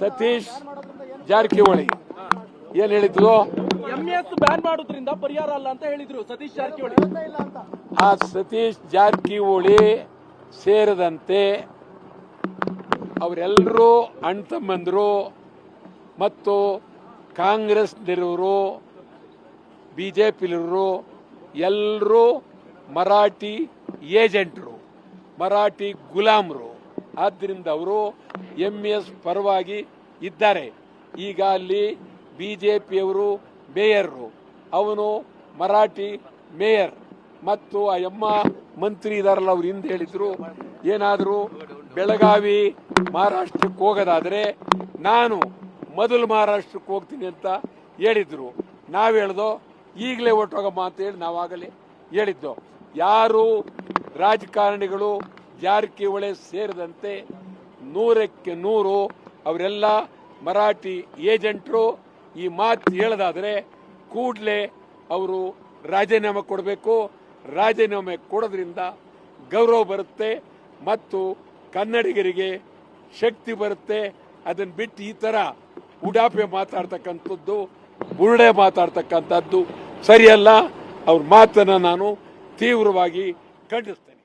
ಸತೀಶ್ ಜಾರಕಿಹೊಳಿ. ಏನ್ ಹೇಳಿದ್ರು? MS ban ಮಾಡೋದ್ರಿಂದ ಪರಿಹಾರ ಅಲ್ಲ ಅಂತ ಹೇಳಿದ್ರು ಸತೀಶ್ ಜಾರಕಿಹೊಳಿ. ಆ ಸತೀಶ್ ಜಾರಕಿಹೊಳಿ ಸೇರಿದಂತೆ ಅವರೆಲ್ಲರೂ ಅಣ್ಣ ತಮ್ಮಂದರು ಮತ್ತು ಕಾಂಗ್ರೆಸ್ನವರು ಬಿ ಜೆ ಪಿಲರು ಎಲ್ಲರೂ ಮರಾಠಿ ಏಜೆಂಟ್ರು ಮರಾಠಿ ಗುಲಾಮರು. ಆದ್ದರಿಂದ ಅವರು ಎಂ ಎಸ್ ಪರವಾಗಿ ಇದ್ದಾರೆ. ಈಗ ಅಲ್ಲಿ ಬಿ ಜೆ ಪಿಯವರು ಮೇಯರ್ರು. ಅವನು ಮರಾಠಿ ಮೇಯರ್. ಮತ್ತು ಆ ಎಮ್ಮ ಮಂತ್ರಿ ಇದಾರಲ್ಲ ಅವ್ರು ಹಿಂದೆ ಹೇಳಿದ್ರು, ಏನಾದರೂ ಬೆಳಗಾವಿ ಮಹಾರಾಷ್ಟ್ರಕ್ಕೆ ಹೋಗೋದಾದರೆ ನಾನು ಮೊದಲು ಮಹಾರಾಷ್ಟ್ರಕ್ಕೆ ಹೋಗ್ತೀನಿ ಅಂತ ಹೇಳಿದ್ರು. ನಾವು ಹೇಳ್ದೋ, ಈಗಲೇ ಹೊಟ್ಟೋಗಮ್ಮ ಅಂತ ಹೇಳಿ ನಾವಾಗಲೇ ಹೇಳಿದ್ದೋ. ಯಾರು ರಾಜಕಾರಣಿಗಳು ಜಾರಕಿಹೊಳಿ ಸೇರಿದಂತೆ ನೂರಕ್ಕೆ ನೂರು ಅವರೆಲ್ಲ ಮರಾಠಿ ಏಜೆಂಟ್ರು. ಈ ಮಾತು ಹೇಳೋದಾದರೆ ಕೂಡಲೇ ಅವರು ರಾಜೀನಾಮೆ ಕೊಡಬೇಕು. ರಾಜೀನಾಮೆ ಕೊಡೋದ್ರಿಂದ ಗೌರವ ಬರುತ್ತೆ ಮತ್ತು ಕನ್ನಡಿಗರಿಗೆ ಶಕ್ತಿ ಬರುತ್ತೆ. ಅದನ್ನು ಬಿಟ್ಟು ಈ ಥರ ಉಡಾಪೆ ಮಾತಾಡ್ತಕ್ಕಂಥದ್ದು, ಬುರುಡೆ ಮಾತಾಡ್ತಕ್ಕಂಥದ್ದು ಸರಿಯಲ್ಲ. ಅವ್ರ ಮಾತನ್ನು ನಾನು ತೀವ್ರವಾಗಿ ಖಂಡಿಸ್ತೇನೆ.